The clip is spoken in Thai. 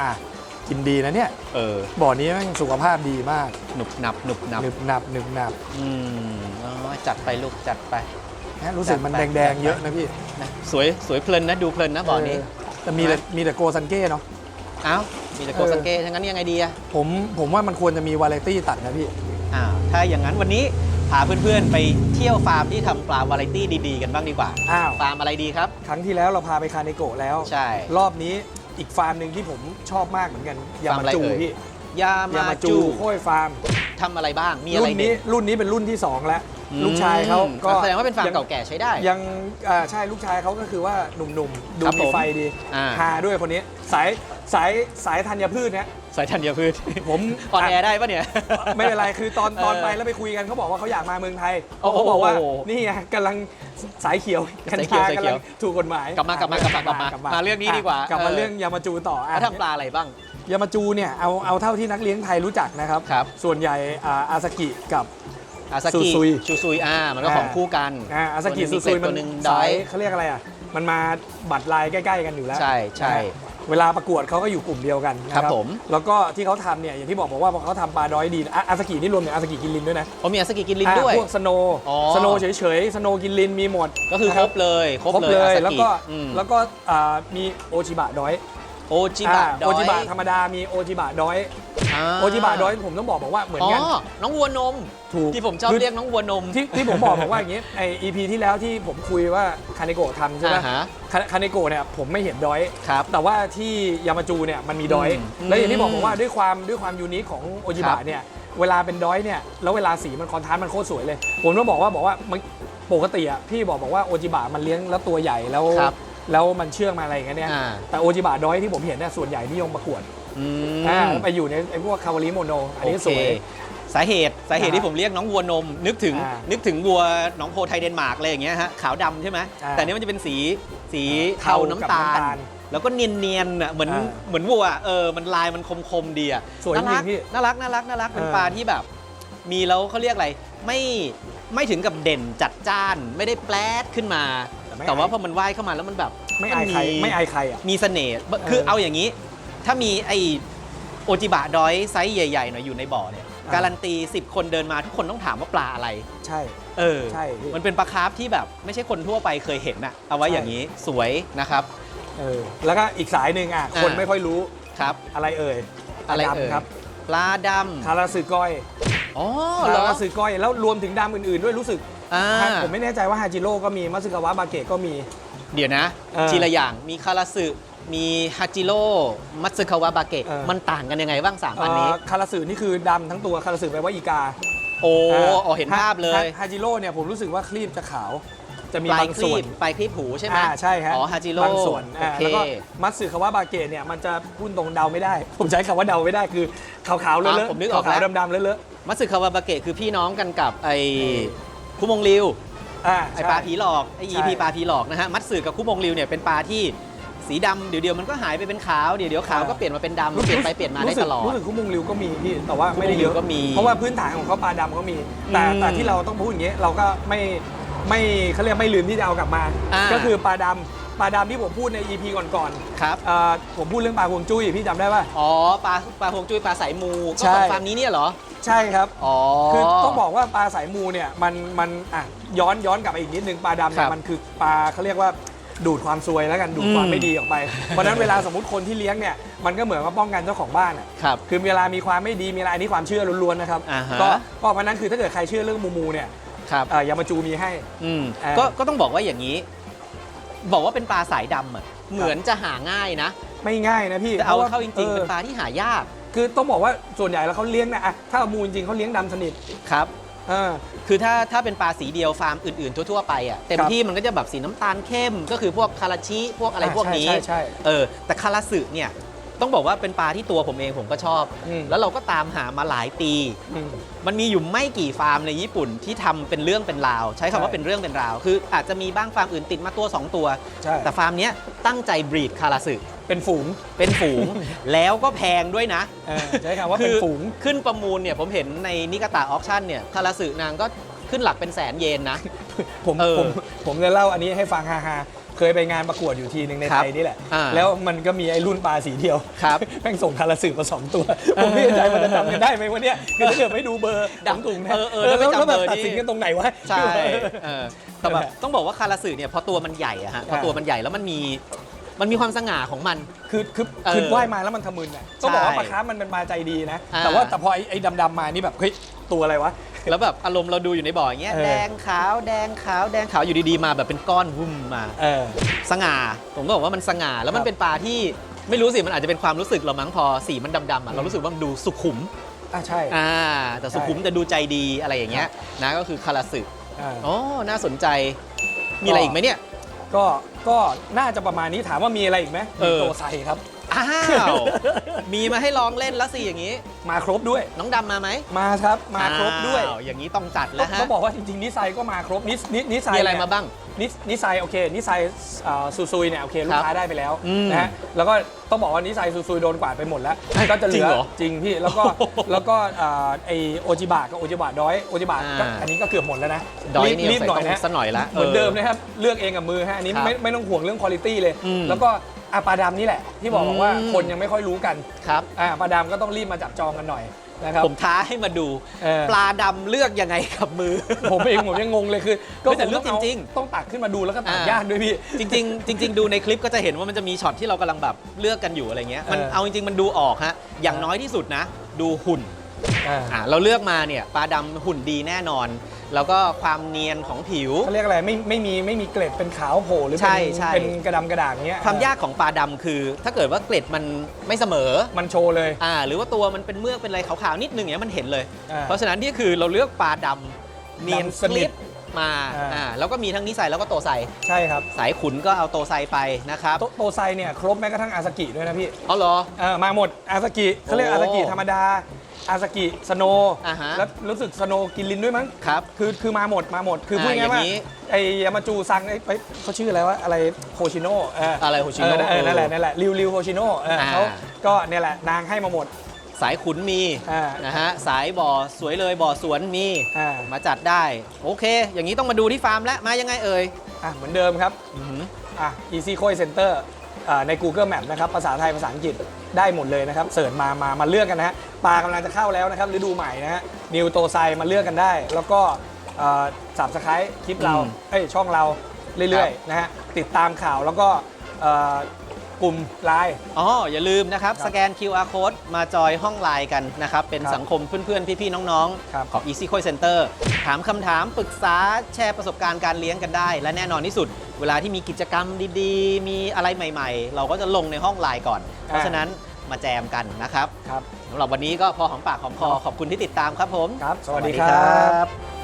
อะกินดีนะเนี่ยเออบ่อนี้แม่งสุขภาพดีมากหนุบหนับหนุบหนับหนึบหนับหนึบหนับอืมอ๋อจัดไปลูกจัดไป นะรู้สึกมันจัดไปแดงจัดไปๆเยอะนะพี่นะสวยสวยเพลินนะดูเพลินนะบ่อนี้เแต่มีแต่มีแต่โกซันเก้เนาะ เอ้ามีแต่โกเออ สังเกตทั้งนั้นยังไงดีอะผมผมว่ามันควรจะมีวาไรตี้ตัดนะพี่ อ่าถ้าอย่างนั้นวันนี้พาเพื่อนๆไปเที่ยวฟาร์มที่ทำปลาวาไรตี้ดีๆกันบ้างดีกว่า อ้าว ฟาร์มอะไรดีครับ ครั้งที่แล้วเราพาไปคาเนโกะแล้ว ใช่ รอบนี้ อีกฟาร์มหนึ่งที่ผมชอบมากเหมือนกันยาฟาร์มมาอะไรจูเอ่ย พี่ยายามามาจูจูโค้ยฟาร์มทำอะไรบ้างมีอะไรรุ่นนี้เด็ดรุ่นนี้เป็นรุ่นที่2แล้วอืม ลูกชายเขาก็แสดงว่าเป็นฟาร์มยังเก่าแก่ใช้ได้ ยังอ่าใช่ลูกชายเขาก็คือว่าหนุ่มๆ ดูครับมีผมไฟดีอ่าฮาด้วยคนนี้ สายสายสายธัญพืชนะสายธัญพืชผมออนแอร์ะได้ปะเนี่ย ไม่เป็นไร คือตอนเออตอนไปแล้วไปคุยกันเขาบอกว่าเขาอยากมาเมืองไทยโอ้โหเขาบอกว่า นี่ไงกำลังสายเขียวกัญสายเขียวชาสายกำเขีลัยว งถูกกฎหมายกลับมากลับมากลับมากลับมา มาเรื่องนี้ดีกว่าะกลับมาเออเรื่องยามาจูต่ออะ แล้วทำปลาอะไรบ้าง ยามาจูเนี่ยเอาเอาเท่าที่นักเลี้ยงไทยรู้จักนะครับ ครับส่วนใหญ่อ่าอาซากิกับ อาซากิซูซุย ชูซุยอ่ามันก็อ่าของคู่กันอ่าอาซากิตัวหซูนึ่งซุยมัตัวนหนึ่งดสาอย ยเขาเรียกอะไรอะ มันมาบัตรลายใกล้ ๆ กันอยู่แล้วใช่ใช่อ่าเวลาประกวดเขาก็อยู่กลุ่มเดียวกันนะครับผม แล้วก็ที่เขาทำเนี่ยอย่างที่บอกบอกว่าเขาทำปลาดอยดีอะอาซากินี่รวมถึงอาซากิกินลินด้วยนะเขามีอาซากิกินลินอ่าด้วยพวกสโนอ๋อ สโนเฉยๆสโนกินลินมีหมดก็คือครบเลย ครบครบเลยเลยอาซาแล้วกิก็อืม แล้วก็อ่ามีโอจิบะดอย โอจิบะอ่าดโออยจิบะธรรมดามีโอจิบะดอยาโอจิบะดอยผมต้องบอกบอกว่าเหมือนอ๋อกันน้องวัวนมถูกที่ผมชอบคือ เรียกน้องวัวนม ที่ที่ผมบอกบอกว่าอย่างนี้ไอ EP ที่แล้วที่ผมคุยว่าคาเนโกะทำใช่ไหมอ่าฮะคาคาเนโกะเนี่ยผมไม่เห็นดอย ครับแต่ว่าที่ยามาจูเนี่ยมันมีดอย อืมแล้วอย่างที่บอกผมว่าด้วยความด้วยความยูนิคของโอจิครับะบเนี่ยเวลาเป็นดอยเนี่ยแล้วเวลาสีมันคอนทราสต์มันโคตรสวยเลย ผมต้องบอกว่าบอกว่ามันปกติอะพี่บอกบอกว่าโอจิบะมันเลี้ยงแล้วตัวใหญ่แล้วครับ แล้วมันเชื่องมาอะไรอย่างเงี้ยเนี่ยอ่า แต่โอจิบะดอยที่ผมเห็นเนี่ยส่วนใหญ่นิยมประกวดอืมอ่าแล้วไปอยู่ในไอ้พวกคาวาริโมโนอันนี้โเคสวย สาเหตุสาเหตุอ่าที่ผมเรียกน้องวัวนม นึกถึงอ่านึนึกถึงวัวหน้องโพไทยเดนมาร์กอะไรอย่างเงี้ยฮะขาวดำใช่ไหมอ่าแต่อันนี้มันจะเป็นสีสีเทาเทากับน้ำตาน้ำตาลลแล้วก็เนียนๆอะเหมือนอ่าเหมือนวัวเออมันลายมันคมๆดีอะสวยน่ารักจริงๆพี่น่ารักน่ารักน่ารักเป็นเออ ปลาที่แบบ มีแล้วเขาเรียกอะไรไม่ไม่ถึงกับเด่นจัดจ้าน ไม่ได้แปลดขึ้นมา แต่ไม่แต่ว่าอายพอมันว่ายเข้ามาแล้วมันแบบไม่อายใครนไม่อายใครอะ มีเสน่ห์คือเออ เอาอย่างนี้ ถ้ามีไอโอจิบะดอยไซส์ใหญ่ๆหน่อยอยู่ในบ่อเนี่ยอ่าการันตี 10 คนเดินมาทุกคนต้องถามว่าปลาอะไร ใช่ เออ ใช่พี่มันเป็นปลาคาร์ฟที่แบบไม่ใช่คนทั่วไปเคยเห็นอะเอาไว้ใช่ อย่างนี้สวยนะครับ เออแล้วก็อีกสายหนึ่งอะ อ่า คนไม่ค่อยรู้ครับ อะไรเอ่ยอะไรดำเอ่ยครับปลาดคาราสึก้อยำอ๋อคาเหรอราสึก้อยแล้วรวมถึงดำอื่นๆ ด้วยรู้สึก อ่าผมไม่แน่ใจว่าฮาจิโร่ก็มีมัตสึกาวะบาเกะก็มี เดี๋ยวนะ เออทีละอย่างมีคาราสึมีฮาจิโร่มัตสึคาวะบาเกะเออ มันต่างกันยังไงบ้างสามอันนี้ เอ่อคาราสึนี่คือดำทั้งตัวคาราสึแปลว่าอีกาโอ้าอ๋อเห็นภาพเลยฮฮาจิโร่เนี่ยผมรู้สึกว่าครีบจะขาว จะมีปลายบางคส่ลีวนบปลายคลีบหูใช่ไหมอ่าใช่ฮะอ๋อฮาจิโร่บางส่วนอ่าโอเค แล้วก็มัตสึคาวะบาเกะเนี่ยมันจะพูดตรงเดาไม่ได้ ผมใช้คำว่าเดาไม่ได้คือขาวๆเลอะอะผมนึกออกขาวแล้วๆดำๆเลอะมัตสึคาวาบาเกะคือพี่น้องกันกับไอ้เออ คุมงริวๆอ่าไอ้ใช่ปลาผีหลอกไอ้ใช่ EP ปลาผีหลอกนะฮะมัตสึกับคุมงริวเนี่ยเป็นปลาที่สีดำเดี๋ยวเดียวมันก็หายไปเป็นขาวเดี๋ยวเดี๋ยวขาวก็เปลี่ยนมาเป็นดำเปลี่ยนไปเปลี่ยนมาได้รู้สึกตลอดรู้สึกคุมุงริวก็มีพี่แต่ว่าไม่ได้เยอะคุมุงริวก็มีเพราะว่าพื้นฐานของเขาปลาดำเขามี แต่อืมแต่ที่เราต้องพูดอย่างนี้เราก็ไม่ไม่เขาเรียกไม่ลืมที่จะเอากลับมาอ่าก็คือปลาดำ ปลาดำที่ผมพูดใน EP ก่อนครับ ๆเอ่อผมพูดเรื่องปลาฮวงจุ้ยพี่จำได้ป่ะ อ๋อปลาปลาฮวงจุ้ยปลาสายมูก็ใช่ ของฟาร์มนี้เนี่ยเหรอ ใช่ครับ อ๋อ คือต้องบอกว่าปลาสายมูเนี่ยมันมันอะย้อนย้อนกลับไปอีกนิดนึงปลาดำเนี่ครัยบมันคือปลาเขาเรียกว่าดูดความซวยแล้วกันดูดอืมความไม่ดีออกไป เพราะฉะนั้นเวลาสมมติคนที่เลี้ยงเนี่ยมันก็เหมือนกับป้องกันเจ้าของบ้านอะครับ คือเวลามีความไม่ดีมีอะไรอันนี้ความเชื่อล้วนๆนะครับอ่าฮะ ก็ก็เพราะฉะนั้นคือถ้าเกิดใครเชื่อเรื่องมูมูเนี่ยครับ เอ่อยามาจูมีให้ อืมอ่าก็ก็ต้องบอกว่าอย่างนี้ บอกว่าเป็นปลาสายดำอะเหมือนจะหาง่ายนะ ไม่ง่ายนะพี่แต่เอาพะว่เข้าจริงๆอเป็นอปลาที่หายากคือต้องบอกว่าส่วนใหญ่แล้วเขาเลี้ยงนะอะถ้าเอามูจริงๆเขาเลี้ยงดำสนิทครับ เออ คือถ้าถ้าเป็นปลาสีเดียวฟาร์มอื่นๆ ทั่วๆ ไปอะเต็มครับที่มันก็จะแบบสีน้ำตาลเข้ม ก็คือพวกคาราชิ พวกอะไรอ่าพวกนี้ใช่ใช่ใช่ เออแต่คาราสึเนี่ย ต้องบอกว่าเป็นปลาที่ตัวผมเองผมก็ชอบ อืม แล้วเราก็ตามหามาหลายปี อืม มันมีอยู่ไม่กี่ฟาร์มในญี่ปุ่นที่ทำเป็นเรื่องเป็นราว ใช้คำว่าใช่เป็นเรื่องเป็นราว คืออาจจะมีบ้างฟาร์มอื่นติดมาตัว 2 ตัว ใช่ แต่ฟาร์มเนี้ยตั้งใจบรีดคาราสึเป็นฝูง เป็นฝูง แล้วก็แพงด้วยนะเออใช้คำว่าเป็นฝูง ขึ้นประมูลเนี่ยผมเห็นในนิกาตาออคชั่นเนี่ยคาราสึนางก็ขึ้นหลักเป็นแสนเยนนะ ผมเออ ผมผมจะเล่าอันนี้ให้ฟังฮาฮา เคยไปงานประกวดอยู่ทีหนึ่งในครัไทบยนี่แหละ อ่าแล้วมันก็มีไอ้รุ่นปลาสีเดียวครับ แม่งส่งคาราสึมาสองตัว ผมไม่แน่ใจมันจะจำกันได้ไหมวะเนี่ยคือถ้าเกิดไม่ดูเบอร์ดับของถุงนะเออเออถ้าไม่แล้วจำแบบเบอร์ตัดนี่สินกันตรงไหนวะ ใช่เออแต่แบบต้องบอกว่าคาราสึเนี่ยพอตัวมันใหญ่อะฮะพอตัวมันใหญ่แล้วมันมีมันมีความสง่าของมัน คือคือเออคือว่ายมาแล้วมันทะมึนอะต้องบอกว่าปลาคาร์ฟมันเป็นปลาใจดีนะ อ่าแต่ว่าแต่พอไอ้ไอ้ดำๆมานี่แบบเฮ้ยตัวอะไรวะ แล้วแบบอารมณ์เราดูอยู่ในบ่ออย่างเงี้ยเออ แดงขาวแดงขาวแดงขาวอยู่ดีๆมาแบบเป็นก้อนวุ่มมา เออ สง่า ผมก็บอกว่ามันสง่า แล้วมัครันบเป็นปลาที่ไม่รู้สิ มันอาจจะเป็นความรู้สึกเรามั้งพอสีมันดำๆอะเรารู้สึกว่ามันดูสุขุม อะใช่ อ่า แต่สุขุมแต่ดูใจดีอะไรอย่างเงี้ยนะก็คือคาราสึอ่า อ๋อน่าสนใจ มีอะไรอีกไหมเนี่ย ก็ ก็น่าจะประมาณนี้ถามว่ามีอะไรอีกไหมเออมีตัวไซครับ อ้าว มีมาให้ลองเล่นแล้วสิอย่างนี้ มาครบด้วย น้องดำมาไหมมาครับ มาครบด้วยอ้าวอย่างนี้ต้องจัดแล้วฮะ ต้องบอกว่าจริงๆนิสัยก็มาครบนิสนินิสัยมีอะไรเนี่ยมาบ้างนิสนิสัยโอเคนิสัยอ่าซูซุยเนี่ยโอเคลูกค้าได้ไปแล้วอืมนะฮะแล้วก็ต้องบอกว่านิสัยซูซุยโดนกวาดไปหมดแล้วก็จะเหจริลืงอเหรอจริงพี่แล้วก็แล้วก็อ่าไอโอจิบะกับโอจิบะดอยโอจิบะก็อ่าอันนี้ก็เกือบหมดแล้วนะดอยรีบนี่รีบหน่อยใส่นะต้องสักหน่อยละเหมือนเออเดิมนะครับเลือกเองกับมือฮะอันนี้ครับไม่ไม่ต้องห่วงเรื่องคุณภาพเลยอืมแล้วก็ อาปลาดำนี่แหละ ที่บอกบอกว่าอืม คนยังไม่ค่อยรู้กันครับ อ่าปลาดำก็ต้องรีบมาจับจองกันหน่อยนะครับ ผมท้าให้มาดู เออ ปลาดำเลือกยังไงกับมือ ผมเองผมยังงงเลยคือไม่แต่เลือกผมต้าจริงๆ ต้องตักขึ้นมาดูแล้วก็ตักอ่ายยากด้วยพี่ จริงๆจริง ๆ ดูในคลิปก็จะเห็นว่ามันจะมีช็อตที่เรากำลังแบบเลือกกันอยู่อะไรเงี้ยมันเออ เอาจริง ๆ มันดูออกฮะอย่างน้อยที่สุดนะ ดูหุ่นอ่าอ่าเราเลือกมาเนี่ยปลาดำหุ่นดีแน่นอน แล้วก็ความเนียนของผิว เขาเรียกอะไรไม่ไม่มีไม่มีเกล็ดเป็นขาวโผล่หรือใช่เป็นใช่ เป็นกระดำกระด่างเงี้ยความยากของปลาดำคือ ถ้าเกิดว่าเกล็ดมันไม่เสมอมันโชว์เลย อ่าหรือว่าตัวมันเป็นเมือกเป็นอะไรขาวๆนิดนึงอย่างเงี้ยมันเห็นเลย อ่าเพราะฉะนั้นนี่คือเราเลือกปลาดำเนียนดำสนิทกริบมาอ่า อ่าแล้วก็มีทั้งนิสัยแล้วก็โตไซใช่ครับสายขุนก็เอาโตไซไปนะครับโตโตไซเนี่ยครบแม้กระทั่งอาซากิด้วยนะพี่อ๋อเหรอ เออมาหมดอาซากิเขาเรียกโอ้ อาซากิธรรมดา อาซากิสโนอ่าฮะแล้วรู้สึกสโนกินลินด้วยมั้งครับคือคือมาหมดมาหมดคือพูดอ่าง่ายๆว่าอย่างนี้ไอ้ยามาจูซังไอ้ไอ้เขาชื่ออะไรวะอะไรโฮชิโน่เอออะไรโฮชิโน่เออเออนั่นแหละนั่นแหละริวริวโฮชิโน่เอออ่า เขาก็เนี่ยแหละนางให้มาหมด สายขุนมีอ่านะนะฮะสายบ่อสวยเลยบ่อสวนมี อ่ามาจัดได้ โอเค อย่างนี้ต้องมาดูที่ฟาร์มแล้วมายังไงเอ่ยอะเหมือนเดิมครับ อื้อหืออะ Easy Koi Center อ่า ใน Google Map นะครับ ภาษาไทย ภาษาอังกฤษได้หมดเลยนะครับ เสิร์ชมา มา มาเลือกกันนะฮะ ปลากำลังจะเข้าแล้วนะครับฤดูใหม่นะฮะ นิวโตไซมาเลือกกันได้ แล้วก็สับสไครต์คลิปเราอืมเอ้ย ช่องเราเรื่อยๆนะฮะ ติดตามข่าวแล้วก็เอ่อกลุ่มไลน์อ๋อ อย่าลืมนะครับครับ สแกน QR code มาจอยห้องไลน์กันนะครับ เป็นครับสังคมเพื่อนๆ พี่ๆ น้องครับๆของ Easy Koi Center ถามคำถามปรึกษาแชร์ประสบการณ์การเลี้ยงกันได้ และแน่นอนที่สุด เวลาที่มีกิจกรรมดีๆ มีอะไรใหม่ๆ เราก็จะลงในห้องไลน์ก่อน เพราะฉะนั้นมาแจมกันนะครับครับสำหรับวันนี้ก็พอหอมปากหอมคอขอบคุณที่ติดตามครับผมครับ สวัสดีครับบ